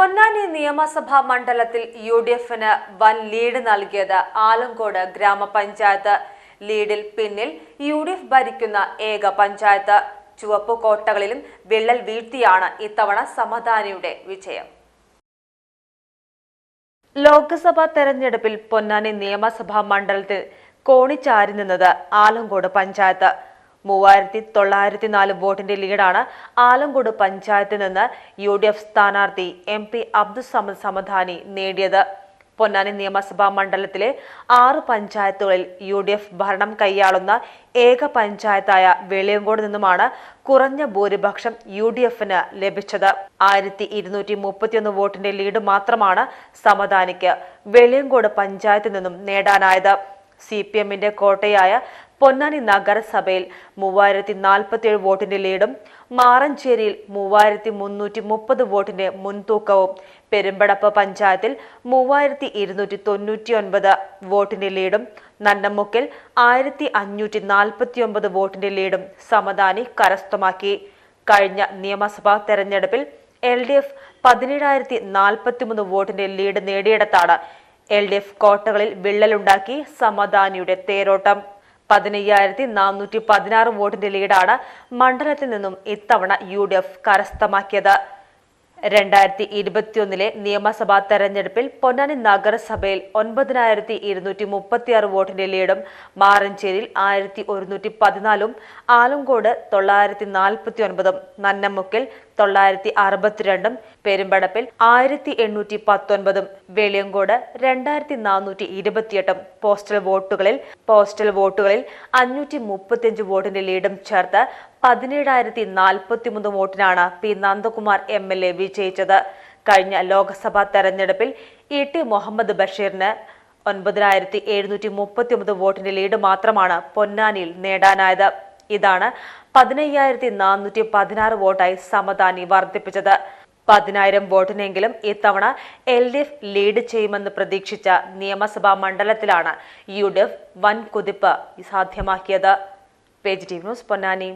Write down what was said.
പൊന്നാനി നിയമസഭാ മണ്ഡലത്തിൽ U D എഫിന് വൻ ലീഡ് നൽകിയത് ആലങ്കോട് ഗ്രാമപഞ്ചായത്ത്. ലീഡിൽ പിന്നിൽ യു ഡി എഫ് ഭരിക്കുന്ന ഏക പഞ്ചായത്ത്. ചുവപ്പ് കോട്ടകളിലും വിള്ളൽ വീഴ്ത്തിയാണ് ഇത്തവണ സമതാനിയുടെ വിജയം. ലോക്സഭാ തെരഞ്ഞെടുപ്പിൽ പൊന്നാനി നിയമസഭാ മണ്ഡലത്തിൽ കോണിച്ചാരി നിന്നത് ആലങ്കോട് പഞ്ചായത്ത്. മൂവായിരത്തി തൊള്ളായിരത്തി നാല് വോട്ടിന്റെ ലീഡാണ് ആലങ്കോട് പഞ്ചായത്തിൽ നിന്ന് യു ഡി എഫ് സ്ഥാനാർത്ഥി എം പി അബ്ദുസമദ് സമധാനി നേടിയത്. പൊന്നാനി നിയമസഭാ മണ്ഡലത്തിലെ ആറ് പഞ്ചായത്തുകളിൽ യു ഡി എഫ് ഭരണം കൈയാളുന്ന ഏക പഞ്ചായത്തായ വെളിയങ്കോട് നിന്നുമാണ് കുറഞ്ഞ ഭൂരിപക്ഷം യു ഡി എഫിന് ലഭിച്ചത്. ആയിരത്തി ഇരുന്നൂറ്റി മുപ്പത്തിയൊന്ന് വോട്ടിന്റെ ലീഡ് മാത്രമാണ് സമദാനിക്ക് വെളിയങ്കോട് പഞ്ചായത്തിൽ നിന്നും നേടാനായത്. സി പി എമ്മിന്റെ കോട്ടയായ പൊന്നാനി നഗരസഭയിൽ മൂവായിരത്തി നാൽപ്പത്തിയേഴ് വോട്ടിന്റെ ലീഡും മാറഞ്ചേരിയിൽ മൂവായിരത്തി മുന്നൂറ്റി മുപ്പത് വോട്ടിന്റെ മുൻതൂക്കവും പെരുമ്പടപ്പ് പഞ്ചായത്തിൽ മൂവായിരത്തി ഇരുന്നൂറ്റി തൊണ്ണൂറ്റി ഒൻപത് വോട്ടിന്റെ ലീഡും നന്നമുക്കിൽ ആയിരത്തി അഞ്ഞൂറ്റി നാൽപ്പത്തി ഒമ്പത് വോട്ടിന്റെ ലീഡും സമദാനി കരസ്ഥമാക്കി. കഴിഞ്ഞ നിയമസഭാ തെരഞ്ഞെടുപ്പിൽ എൽ ഡി എഫ് പതിനേഴായിരത്തി നാൽപ്പത്തിമൂന്ന് വോട്ടിന്റെ ലീഡ് നേടിയിടത്താണ്. എൽ ഡി എഫ് കോട്ടകളിൽ വിള്ളലുണ്ടാക്കി സമദാനിയുടെ തേരോട്ടം. പതിനയ്യായിരത്തി നാനൂറ്റി പതിനാറ് വോട്ടിന്റെ ലീഡാണ് മണ്ഡലത്തിൽ നിന്നും ഇത്തവണ യു ഡി എഫ് കരസ്ഥമാക്കിയത്. രണ്ടായിരത്തി ഇരുപത്തിയൊന്നിലെ നിയമസഭാ തെരഞ്ഞെടുപ്പിൽ പൊന്നാനി നഗരസഭയിൽ ഒൻപതിനായിരത്തി ഇരുന്നൂറ്റി മുപ്പത്തിയാറ് വോട്ടിന്റെ ലീഡും മാറഞ്ചേരിയിൽ ആയിരത്തി ഒരുന്നൂറ്റി പതിനാലും ആലങ്കോട് തൊള്ളായിരത്തി നാൽപ്പത്തി ഒൻപതും നന്നമുക്കിൽ തൊള്ളായിരത്തി അറുപത്തിരണ്ടും പെരുമ്പടപ്പിൽ ആയിരത്തി എണ്ണൂറ്റി പത്തൊൻപതും വെളിയങ്കോട് രണ്ടായിരത്തി നാനൂറ്റി ഇരുപത്തിയെട്ടും പോസ്റ്റൽ വോട്ടുകളിൽ പോസ്റ്റൽ വോട്ടുകളിൽ അഞ്ഞൂറ്റി മുപ്പത്തിയഞ്ച് വോട്ടിന്റെ ലീഡും ചേർത്ത് പതിനേഴായിരത്തി നാൽപ്പത്തിമൂന്ന് വോട്ടിനാണ് P Nandakumar M L A വിജയിച്ചത്. കഴിഞ്ഞ ലോക്സഭാ തെരഞ്ഞെടുപ്പിൽ ഇ ടി മുഹമ്മദ് ബഷീറിന് ഒൻപതിനായിരത്തി എഴുന്നൂറ്റി മുപ്പത്തി ഒമ്പത് വോട്ടിന്റെ ലീഡ് മാത്രമാണ് പൊന്നാനിയിൽ നേടാനായത്. ഇതാണ് പതിനയ്യായിരത്തി നാനൂറ്റി പതിനാറ് വോട്ടായി സമതാനി വർദ്ധിപ്പിച്ചത്. പതിനായിരം വോട്ടിനെങ്കിലും ഇത്തവണ എൽ ഡി എഫ് ലീഡ് ചെയ്യുമെന്ന് പ്രതീക്ഷിച്ച നിയമസഭാ മണ്ഡലത്തിലാണ് യു ഡി എഫ് വൻ കുതിപ്പ് സാധ്യമാക്കിയത്. Page T news Ponnani.